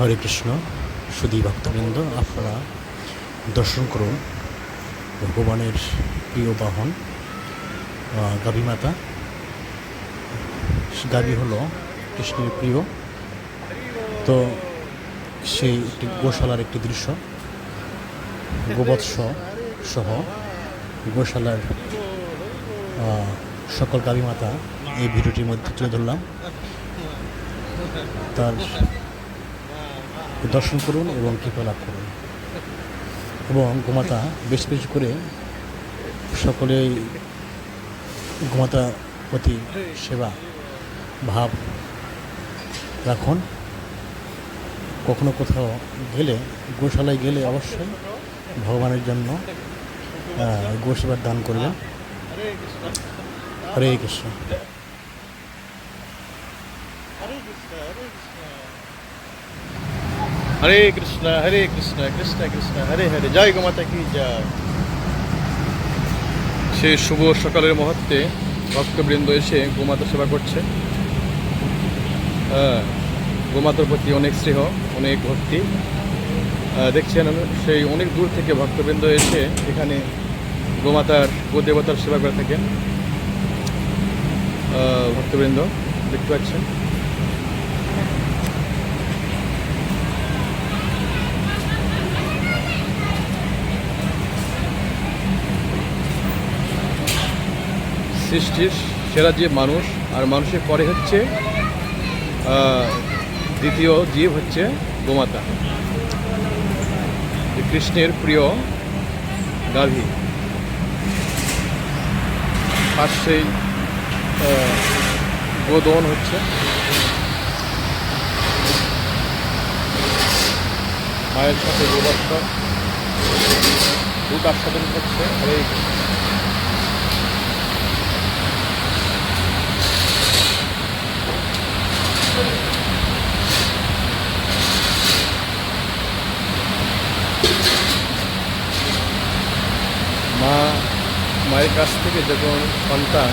হরে কৃষ্ণ সুদী ভক্তবৃন্দ, আপনারা দর্শন করুন ভগবানের প্রিয় বাহন গাভী মাতা। গাভী হলো কৃষ্ণের প্রিয়। তো সেই একটি গোশালার একটি দৃশ্য, গোবৎস সহ গোশালার সকল গাভী মাতা এই ভিডিওটির মধ্যে তুলে ধরলাম। তার দর্শন করুন এবং কৃপা লাভ করুন। এবং গোমাতা বেশ বেশি করে সকলেই গোমাতা প্রতি সেবা, ভাব রাখুন। কখনো কোথাও গেলে, গোশালায় গেলে অবশ্যই ভগবানের জন্য গোসেবার দান করবেন হরে কৃষ্ণ হরে কৃষ্ণ হরে কৃষ্ণ। কৃষ্ণ কৃষ্ণ হরে হরে। জয় গোমাতা কি জয়। সেই শুভ সকালের মুহূর্তে ভক্তবৃন্দ এসে গোমাতা সেবা করছে। হ্যাঁ, গোমাতার প্রতি অনেক স্নেহ অনেক ভক্তি। দেখছেন সেই অনেক দূর থেকে ভক্তবৃন্দ এসে এখানে গোমাতার গোদেবতার সেবা করে থাকেন। ভক্তবৃন্দ দেখতে পাচ্ছেন। সৃষ্টির সেরা জীব মানুষ আর মানুষের পরে হচ্ছে দ্বিতীয় জীব হচ্ছে গোমাতা কৃষ্ণের প্রিয় গাভী পাশেই আহ, গোদন হচ্ছে মায়ের সাথে গোবর্ষ দুটার সাথে হচ্ছে আর কৃষ্ণ। মা মায়ের কাছ থেকে যখন সন্তান,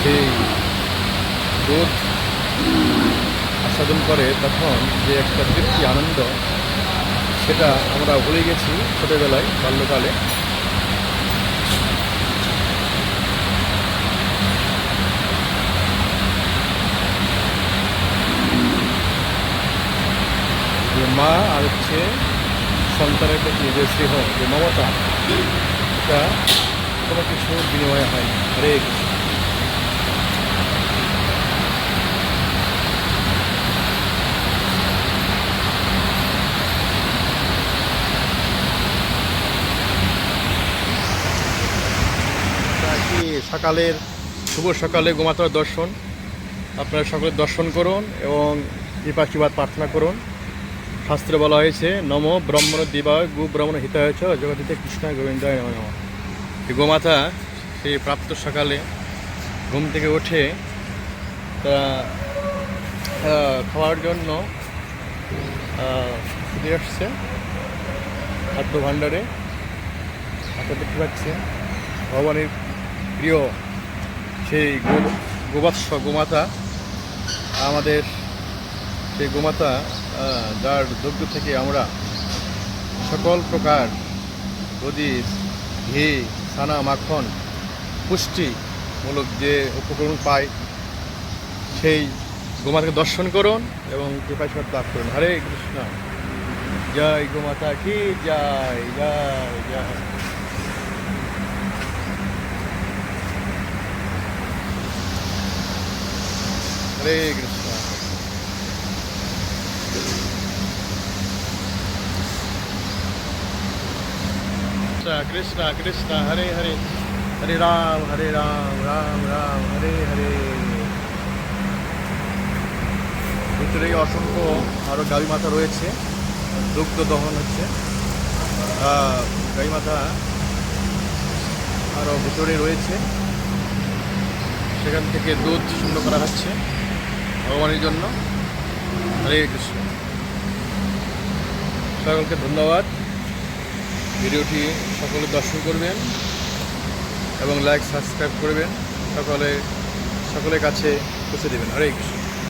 সেই দুধ আস্বাদন করে তখন যে একটা তৃপ্তি, আনন্দ, সেটা আমরা ভুলে গেছি ছোটোবেলায়, বাল্যকালে। যে মা আর হচ্ছে সন্তানের প্রতি যে স্নেহ, যে মমতা, এটা কোনো কিছু বিনিময় হয় হরে সকালের শুভ সকালে গোমাতার দর্শন? আপনারা সকলে দর্শন করুন এবং কৃপাশীবাদ প্রার্থনা করুন। শাস্ত্রে বলা হয়েছে, নম ব্রহ্মণ দিবা গু ব্রহ্মণ হিতা হয়েছে জগতিতে কৃষ্ণ গোবিন্দায় নম। গোমাতা সেই প্রাপ্ত সকালে ঘুম থেকে উঠে তা খাওয়ার জন্য ফিরে আসছে খাদ্য ভাণ্ডারে। আপনারা দেখতে পাচ্ছেন, ভগবানের প্রিয় সেই গোবৎস গোমাতা, আমাদের সেই গোমাতা যার দুগ্ধ থেকে আমরা সকল প্রকার দধি ঘি ছানা মাখন পুষ্টিমূলক যে উপকরণ পাই সেই গোমাতাকে দর্শন করুন এবং কৃপাশীর্বাদ লাভ করুন। হরে কৃষ্ণ। জয় গোমাতা কি, জয় জয় জয়। হরে Krishna. Krishna, Krishna, Krishna, Hare Hare, Hare Ram, Hare Ram, Ram Ram, Hare Hare. ভিতরে অসংখ্য আরও গাড়ি মাথা রয়েছে। দুগ্ধ দহন হচ্ছে। গাড়ি মাথা আরও ভিতরে রয়েছে। সেখান থেকে দুধ শূন্য করা হচ্ছে ভগবানের জন্য। হরে কৃষ্ণ। সকলকে ধন্যবাদ। ভিডিওটি সকলে দর্শন করবেন এবং লাইক সাবস্ক্রাইব করবেন। সকলে সকলের কাছে পৌঁছে দেবেন। হরে কৃষ্ণ।